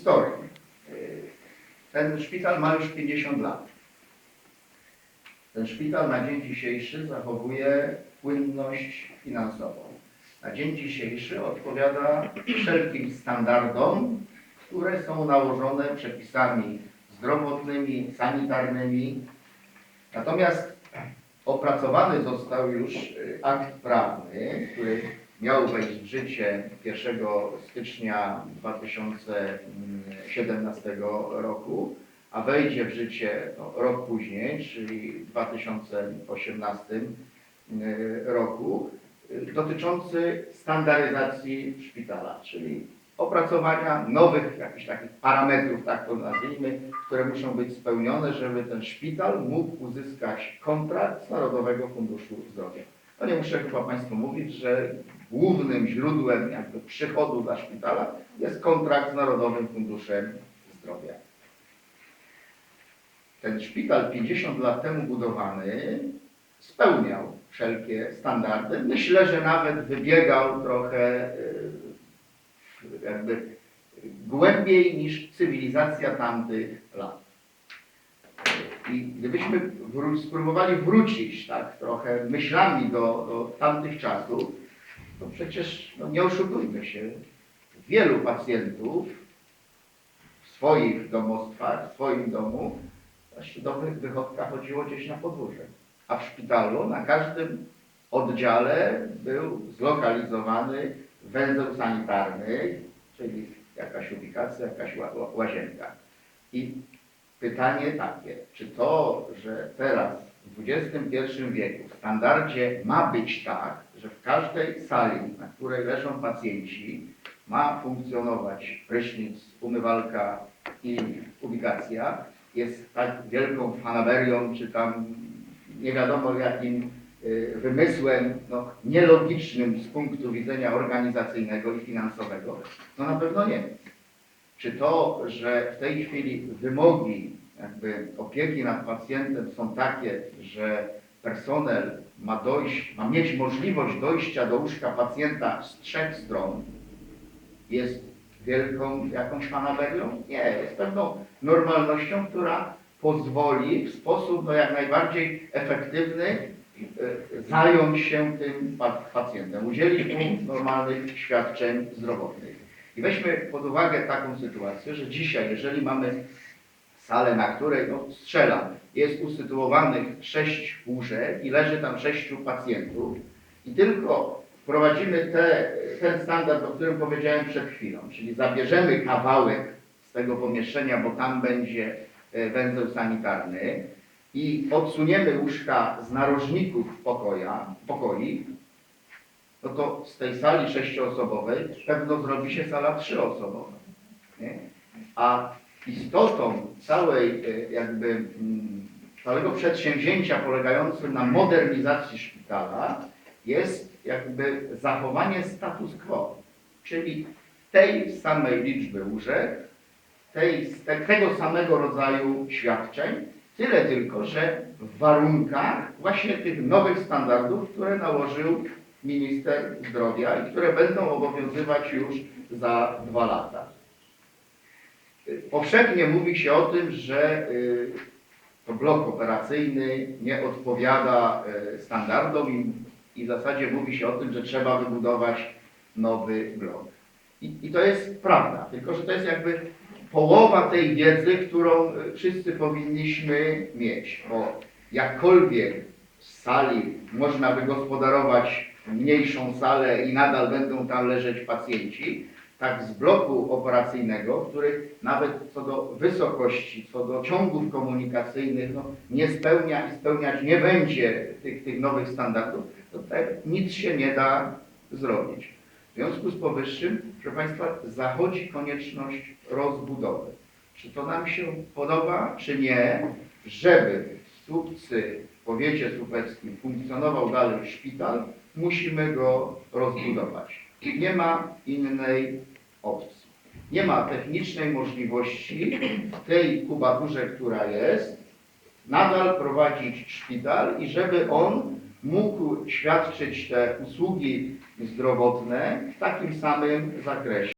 historii. Y, Ten szpital ma już 50 lat. Ten szpital na dzień dzisiejszy zachowuje płynność finansową. Na dzień dzisiejszy odpowiada wszelkim standardom, które są nałożone przepisami zdrowotnymi, sanitarnymi. Natomiast opracowany został już y, akt prawny, który miał wejść w życie 1 stycznia 2017 roku, a wejdzie w życie no, rok później, czyli w 2018 y, roku, y, dotyczący standaryzacji szpitala, czyli opracowania nowych jakichś takich parametrów, tak to nazwijmy, które muszą być spełnione, żeby ten szpital mógł uzyskać kontrakt z Narodowego Funduszu Zdrowia. No nie muszę chyba Państwu mówić, że głównym źródłem jakby przychodu dla szpitala jest kontrakt z Narodowym Funduszem Zdrowia. Ten szpital 50 lat temu budowany spełniał wszelkie standardy. Myślę, że nawet wybiegał trochę y, jakby głębiej niż cywilizacja tamtych lat. I gdybyśmy wró- spróbowali wrócić tak trochę myślami do, do tamtych czasów, to przecież no nie oszukujmy się, wielu pacjentów w swoich domostwach, w swoim domu, właśnie do wy- wychodka chodziło gdzieś na podwórze. A w szpitalu na każdym oddziale był zlokalizowany węzeł sanitarny, czyli jakaś ubikacja, jakaś ła- ła- łazienka. I pytanie takie, czy to, że teraz w XXI wieku w standardzie ma być tak, że w każdej sali, na której leżą pacjenci, ma funkcjonować prysznic, umywalka i ubikacja, jest tak wielką fanaberią, czy tam nie wiadomo jakim y, wymysłem no, nielogicznym z punktu widzenia organizacyjnego i finansowego? No na pewno nie. Czy to, że w tej chwili wymogi jakby opieki nad pacjentem są takie, że personel ma dojść, ma mieć możliwość dojścia do łóżka pacjenta z trzech stron, jest wielką jakąś fanaberią? Nie, jest pewną normalnością, która pozwoli w sposób no, jak najbardziej efektywny e, zająć się tym pa- pacjentem, udzielić mu normalnych świadczeń zdrowotnych. Weźmy pod uwagę taką sytuację, że dzisiaj, jeżeli mamy salę, na której, no jest usytuowanych sześć łóżek i leży tam sześciu pacjentów i tylko wprowadzimy te, ten standard, o którym powiedziałem przed chwilą, czyli zabierzemy kawałek z tego pomieszczenia, bo tam będzie e, węzeł sanitarny i odsuniemy łóżka z narożników pokoja, pokoi, no to z tej sali sześcioosobowej pewno zrobi się sala trzyosobowa. Nie? A istotą całej e, jakby mm, całego przedsięwzięcia polegającym na modernizacji szpitala jest jakby zachowanie status quo, czyli tej samej liczby łóżek, tej, te, tego samego rodzaju świadczeń, tyle tylko, że w warunkach właśnie tych nowych standardów, które nałożył minister zdrowia i które będą obowiązywać już za dwa lata. Powszechnie mówi się o tym, że y, to blok operacyjny nie odpowiada y, standardom i, w zasadzie mówi się o tym, że trzeba wybudować nowy blok. I, I to jest prawda, tylko że to jest jakby połowa tej wiedzy, którą y, wszyscy powinniśmy mieć, bo jakkolwiek z sali można wygospodarować mniejszą salę i nadal będą tam leżeć pacjenci, tak z bloku operacyjnego, który nawet co do wysokości, co do ciągów komunikacyjnych no, nie spełnia i spełniać nie będzie tych, tych nowych standardów, to tak nic się nie da zrobić. W związku z powyższym, proszę Państwa, zachodzi konieczność rozbudowy. Czy to nam się podoba, czy nie, żeby w Słupcy, powiecie słupeckim funkcjonował dalej szpital, musimy go rozbudować. Nie ma innej opcji. Nie ma technicznej możliwości w tej kubaturze, która jest, nadal prowadzić szpital i żeby on mógł świadczyć te usługi zdrowotne w takim samym zakresie.